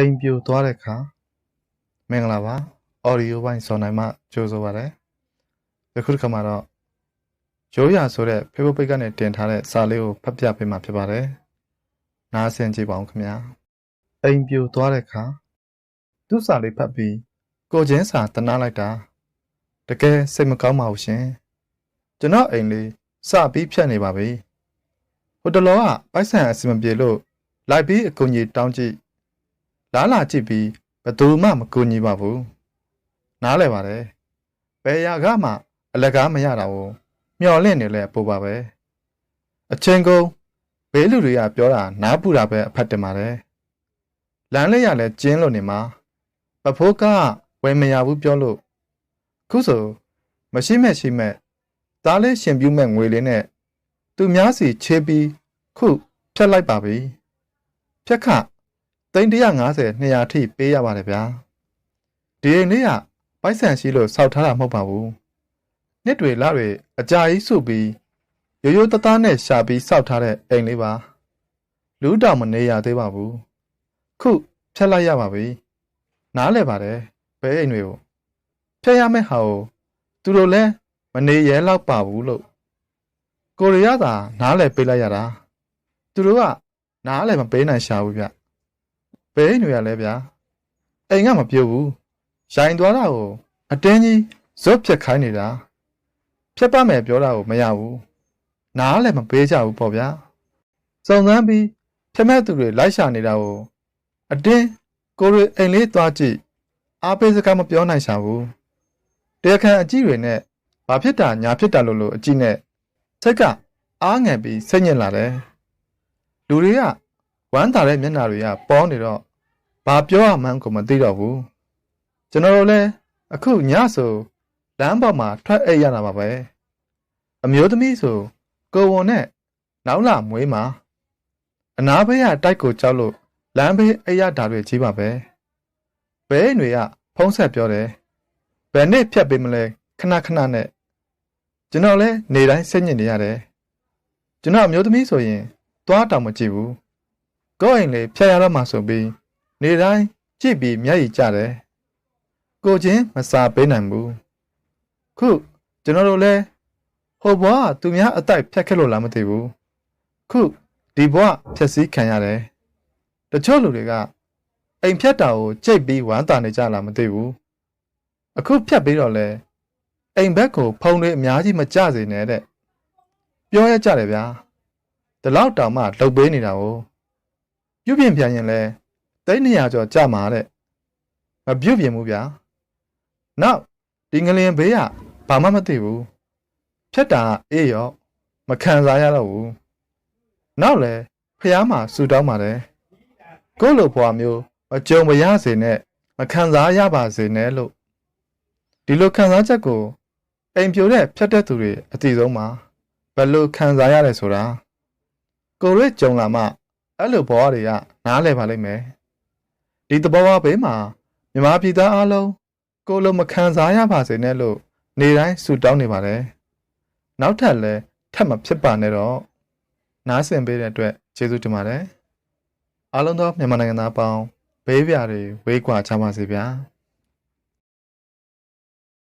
အိမ်ပြိုသွားတဲ့ခါမင်္ဂလာပါအော်ဒီယိုပိုင်းစော်နိုင်မှကြိုးဆိုပါရစေယခုတစ်ခါမှာတော့ရိုးရာဆိုတဲ့ Facebook page ကနေတင်ထားတဲ့စာလေးကိုဖတ်ပြပေးမှာဖြစ်ပါတယ်နားဆင်ကြည့်ပါဦးခင်ဗျာအိမ်ပြိုသွားတဲ့ခါသူ့စာလေးဖတ်ပြီးကိုချင်းစာတနာလိုက်တာတကယ်စိတ်မကောင်းပါဘူးရှင်ကျွန်တော်အိမ်လေးစပြီးဖြတ်နေပါပြီဟိုတလောကပိုက်ဆံအစီမပြေလို့လိုက်ပြီးအကူကြီးတောင်းကြည့် လားလာကြည့်ပြီးဘယ်သူမှမကူညီပါဘူးနားလဲပါတယ်ဘယ်ရာကမှအလကားမရတာကိုမျော်လင့်နေလဲပို့ပါပဲအချင်းကုန်ဘေးလူတွေကပြောတာနားပူတာပဲအဖတ်တင်ပါတယ်လမ်းလေးရလဲကျင်းလို့နေမှာပဖိုးကဝယ်မရဘူးပြောလို့ခုဆိုမရှိမဲ့ရှိမဲ့သားလေးရှင်ပြူမဲ့ငွေလေးနဲ့သူများစီချေးပြီးခုဖြတ်လိုက်ပါပြီဖြတ်ခ သိန်း150 200ထိပေးရပါတယ်ဗျာဒီအိမ်လေးကပိုက်ဆံရှိလို့စောက်ထားတာမဟုတ်ပါဘူးနှစ်တွေလတွေအကြာကြီးစုပြီးရိုးရိုးသားသားနဲ့ရှာပြီးစောက်ထားတဲ့အိမ်လေးပါလူတောင်မနေရသေးပါဘူးခုဖြတ်လိုက်ရပါပြီနားလဲပါတယ်ဘဲအိမ်တွေကိုဖြတ်ရမယ့်ဟာကိုသူတို့လည်းမနေရဲတော့ပါဘူးလို့ကိုရီးယားသာနားလဲပေးလိုက်ရတာသူတို့ကနားလဲမပေးနိုင်ရှာဘူးဗျ ဘယ်အိမ်တွေရလဲဗျာအိမ်ကမပြုတ်ဘူးရိုင်သွားတာကိုအတင်းကြီးဇွတ်ဖြတ်ခိုင်းနေတာဖြတ်ပါမယ်ပြောတာကိုမရဘူးနားလည်းမပေးကြဘူးပေါ့ဗျာစုံစမ်းပြီးဖြတ်မဲ့သူတွေလိုက်ရှာနေတာကိုအတင်းကိုရီအိမ်လေးသွားကြည့်အားပေးစကားမပြောနိုင်ရှာဘူးတရားခံအကြည့်တွေနဲ့ဘာဖြစ်တာညာဖြစ်တာလို့လို့အကြည့်နဲ့စိတ်ကအားငယ်ပြီးစိတ်ညစ်လာတယ်လူတွေကဝမ်းသာတဲ့မျက်နှာတွေကပေါနေတော့ ဘာပြောရမှန်းကိုမသိတော့ဘူးကျွန်တော်တို့လည်းအခုညဆိုလမ်းပေါ်မှာထွက်အိပ်ရတာပါပဲအမျိုးသမီးဆိုကိုဝန်နဲ့နောက်လာမွေးမှာအနာဘေးကတိုက်ကိုကြောက်လို့လမ်းဘေးအိပ်ရတာတွေကြီးပါပဲဘဲတွေကဖုံးဆက်ပြောတယ်ဘယ်နဲ့ဖြတ်ပေးမလဲခဏခဏနဲ့ကျွန်တော်လည်းနေတိုင်းစိတ်ညစ်နေရတယ်ကျွန်တော်အမျိုးသမီးဆိုရင်သွားတောင်မကြည့်ဘူးကိုယ့်အိမ်လေးဖျက်ရတော့မှဆိုပြီး နေတိုင်းကြည့်ပြီးမျက်ရည်ကျတယ်ကိုချင်းမစာပေးနိုင်ဘူးခုကျွန်တော်တို့လဲဟိုဘွားကသူများအတိုက်ဖြတ်ခဲ့လို့လားမသိဘူးခုဒီဘွားဖြက်စည်းခံရတယ်တချို့လူတွေကအိမ်ဖြတ်တာကိုကြိတ်ပြီးဝမ်းသာနေကြလားမသိဘူးအခုဖြတ်ပြီးတော့လဲအိမ်ဘက်ကိုဖုံတွေအများကြီးမကြစေနဲ့တဲ့ပြောရကြတယ်ဗျာဒီလောက်တောင်မှလှုပ်ပေးနေတာကိုပြုတ်ပြင်ပြန်ရင်လဲ သိန်း200ကျော်ကြမှာတဲ့မပြုတ်ပြင်ဘူးဗျာနောက်ဒီငလင်ဘေးကဘာမှမသိဘူးဖြတ်တာကအေးရောမခံစားရတော့ဘူးနောက်လဲဖះမှာဆူတောင်းပါတယ်ကိုယ့်လိုဘွားမျိုးမကြုံမရစေနဲ့မခံစားရပါစေနဲ့လို့ဒီလိုခံစားချက်ကိုအိမ်ပြိုတဲ့ဖြတ်တဲ့သူတွေအတိဆုံးမှာဘယ်လိုခံစားရတယ်ဆိုတာကိုရွေးကြုံလာမှအဲ့လိုဘဝတွေကနားလည်ပါလိမ့်မယ် ဒီတဘောဝဘေးမှာမြမပြည်သားအလုံးကိုလိုမခံစားရပါစေနဲ့လို့နေတိုင်းဆူတောင်းနေပါတယ်နောက်ထပ်လည်းထပ်မဖြစ်ပါနဲ့တော့နားဆင်ပေးတဲ့အတွက်ကျေးဇူးတင်ပါတယ်အားလုံးသောမြန်မာနိုင်ငံသားအပေါင်းဘေးပြာတွေဝေးကွာချပါစေဗျာ